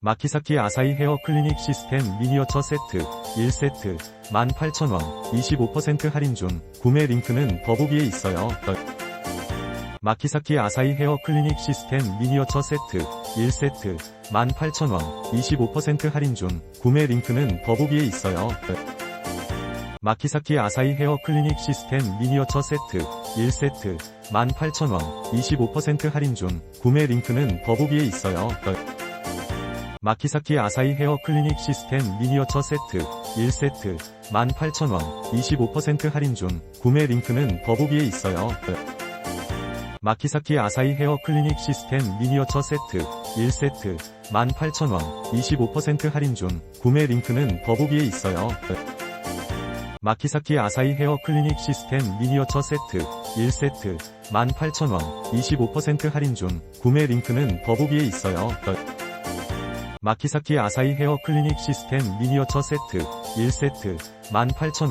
마키사키 아사히 헤어 클리닉 시스템 미니어처 세트 1세트 18,000원 25% 할인 중 구매 링크는 더보기에 있어요. 마키사키 아사히 헤어 클리닉 시스템 미니어처 세트 1세트 18,000원 25% 할인 중 구매 링크는 더보기에 있어요. 마키사키 아사히 헤어 클리닉 시스템 미니어처 세트 1세트 18,000원 25% 할인 중 구매 링크는 더보기에 있어요. 마키사키 아사히 헤어 클리닉 시스템 미니어처 세트 1세트 18,000원 25% 할인 중 구매 링크는 더보기에 있어요. 마키사키 아사히 헤어 클리닉 시스템 미니어처 세트 1세트 18,000원 25% 할인 중 구매 링크는 더보기에 있어요. 마키사키 아사히 헤어 클리닉 시스템 미니어처 세트 1세트 18,000원 25% 할인 중 구매 링크는 더보기에 있어요. 마키사키 아사히 헤어 클리닉 시스템 미니어처 세트 1세트 18,000원